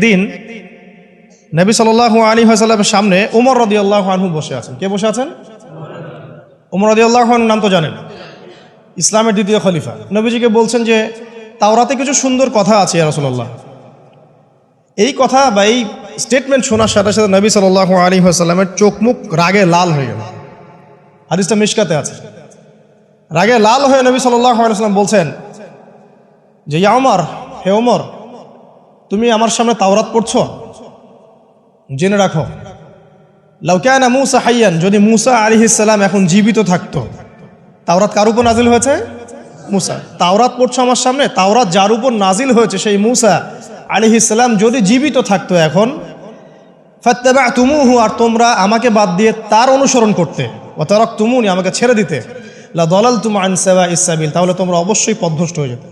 একদিন নবী সাল আলী হাসাল্লামের সামনে উমর রদি আল্লাহ আনহু বসে আছেন। কে বসে আছেন? উমর রদি আল্লাহ নাম তো জানেন। ইসলামের দ্বিতীয় খলিফা। নবীজিকে বলছেন যে, তাওরাতে কিছু সুন্দর কথা আছে রসল্লাহ এই কথা বা এই স্টেটমেন্ট শোনার সাথে সাথে নবী সাল আলী হাসাল্লামের চোখ মুখ রাগে লাল হয়ে গেল। হাদিসটা মিশকাতে আছে। রাগে লাল হয়ে নবী সাল্লাহ আলাইসাল্লাম বলছেন যে, ইয়া ওমর হে ওমর তুমি আমার সামনে তাওরাত পড়ছো? জেনে রাখো। লাউকায়না মুসা হাইয়ান, যদি মুসা আলিহিসাল্লাম এখন জীবিত থাকতো, তাওরাত কার উপর নাজিল হয়েছে? মুসা। তাওরাত পড়ছো আমার সামনে, তাওরাত যার উপর নাজিল হয়েছে সেই মুসা আলিহিসাল্লাম যদি জীবিত থাকতো এখন ফাত্তাবা তুমুহু আর তোমরা আমাকে বাদ দিয়ে তার অনুসরণ করতে ও তারক তুমুনি আমাকে ছেড়ে দিতে, লা দলাল তুম আনসাবা ইসাবিল তাহলে তোমরা অবশ্যই পদভ্রষ্ট হয়ে যেতে।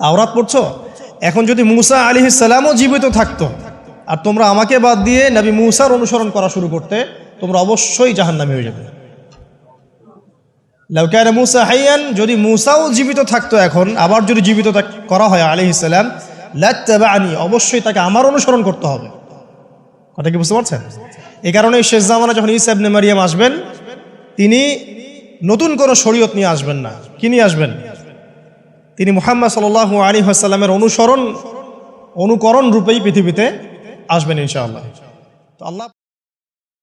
তাওরাত পড়ছো? এখন যদি মুসা আলী সালামও জীবিত থাকতো, আর তোমরা আমাকে বাদ দিয়ে নবী মুসার অনুসরণ করা শুরু করতে, তোমরা অবশ্যই জাহান্নামে হয়ে যাবে। লাউকায়না মুসা হাইয়ান, যদি মুসাও জীবিত থাকতো এখন, আবার যদি জীবিত করা হয় আলী ইসলাম আনি অবশ্যই তাকে আমার অনুসরণ করতে হবে। কথা কি বুঝতে পারছেন? এই কারণে শেষ জামানা যখন ইসাবনে মারিয়াম আসবেন, তিনি নতুন কোনো শরীয়ত নিয়ে আসবেন না। কি নিয়ে আসবেন? তিনি মুহাম্মদ সাল আলী হাসাল্লামের অনুসরণ অনুকরণ রূপেই পৃথিবীতে আসবেন ইনশাআল্লাহ। তো আল্লাহ